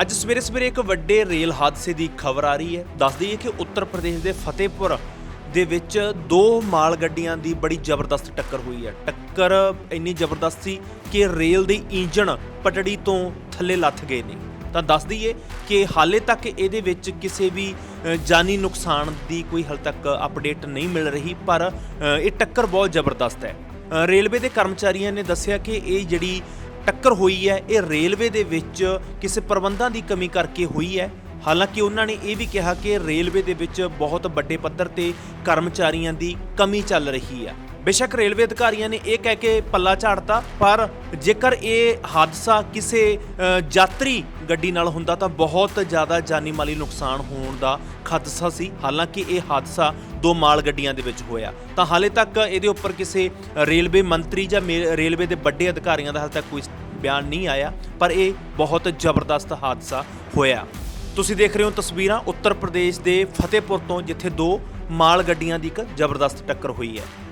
ਅੱਜ ਸਵੇਰੇ ਸਵੇਰੇ ਇੱਕ ਵੱਡੇ ਰੇਲ ਹਾਦਸੇ ਦੀ ਖਬਰ ਆ ਰਹੀ ਹੈ। ਦੱਸ ਦਈਏ ਕਿ ਉੱਤਰ ਪ੍ਰਦੇਸ਼ ਦੇ ਫਤਿਹਪੁਰ ਦੇ ਵਿੱਚ ਦੋ ਮਾਲ ਗੱਡੀਆਂ ਦੀ ਬੜੀ ਜ਼ਬਰਦਸਤ ਟੱਕਰ ਹੋਈ ਹੈ। ਟੱਕਰ ਇੰਨੀ ਜ਼ਬਰਦਸਤ ਸੀ ਕਿ ਰੇਲ ਦੇ ਇੰਜਣ ਪਟੜੀ ਤੋਂ ਥੱਲੇ ਲੱਥ ਗਏ ਨੇ। ਤਾਂ ਦੱਸ ਦਈਏ ਕਿ ਹਾਲੇ ਤੱਕ ਇਹਦੇ ਵਿੱਚ ਕਿਸੇ ਵੀ ਜਾਨੀ ਨੁਕਸਾਨ ਦੀ ਕੋਈ ਹਾਲੇ ਤੱਕ ਅਪਡੇਟ ਨਹੀਂ ਮਿਲ ਰਹੀ, ਪਰ ਇਹ ਟੱਕਰ ਬਹੁਤ ਜ਼ਬਰਦਸਤ ਹੈ। ਰੇਲਵੇ ਦੇ ਕਰਮਚਾਰੀਆਂ ਨੇ ਦੱਸਿਆ ਕਿ ਇਹ ਜਿਹੜੀ ਟੱਕਰ ਹੋਈ ਹੈ, ਇਹ ਰੇਲਵੇ ਦੇ ਵਿੱਚ ਕਿਸੇ ਪ੍ਰਬੰਧਾਂ ਦੀ ਕਮੀ ਕਰਕੇ ਹੋਈ ਹੈ। ਹਾਲਾਂਕਿ ਉਹਨਾਂ ਨੇ ਇਹ ਵੀ ਕਿਹਾ ਕਿ ਰੇਲਵੇ ਦੇ ਵਿੱਚ ਬਹੁਤ ਵੱਡੇ ਪੱਧਰ ਤੇ ਕਰਮਚਾਰੀਆਂ ਦੀ ਕਮੀ ਚੱਲ ਰਹੀ ਹੈ। ਬੇਸ਼ੱਕ ਰੇਲਵੇ ਅਧਿਕਾਰੀਆਂ ਨੇ ਇਹ ਕਹਿ ਕੇ ਪੱਲਾ ਝਾੜਤਾ, ਪਰ ਜੇਕਰ ਇਹ ਹਾਦਸਾ ਕਿਸੇ ਯਾਤਰੀ ਗੱਡੀ ਨਾਲ ਹੁੰਦਾ ਤਾਂ ਬਹੁਤ ਜ਼ਿਆਦਾ ਜਾਨੀ ਮਾਲੀ ਨੁਕਸਾਨ ਹੋਣ ਦਾ ਖਦਸ਼ਾ ਸੀ। ਹਾਲਾਂਕਿ ਇਹ ਹਾਦਸਾ ਦੋ ਮਾਲ ਗੱਡੀਆਂ ਦੇ ਵਿੱਚ ਹੋਇਆ। ਤਾਂ ਹਾਲੇ ਤੱਕ ਇਹਦੇ ਉੱਪਰ ਕਿਸੇ ਰੇਲਵੇ ਮੰਤਰੀ ਜਾਂ ਮੇ- ਰੇਲਵੇ ਦੇ ਵੱਡੇ ਅਧਿਕਾਰੀਆਂ ਦਾ ਹਾਲੇ ਤੱਕ ਕੋਈ ਬਿਆਨ ਨਹੀਂ ਆਇਆ, ਪਰ ਇਹ ਬਹੁਤ ਜ਼ਬਰਦਸਤ ਹਾਦਸਾ ਹੋਇਆ। ਤੁਸੀਂ ਦੇਖ ਰਹੇ ਹੋ ਤਸਵੀਰਾਂ ਉੱਤਰ ਪ੍ਰਦੇਸ਼ ਦੇ ਫਤਿਹਪੁਰ ਤੋਂ, ਜਿੱਥੇ ਦੋ ਮਾਲ ਗੱਡੀਆਂ ਦੀ ਇੱਕ ਜ਼ਬਰਦਸਤ ਟੱਕਰ ਹੋਈ ਹੈ।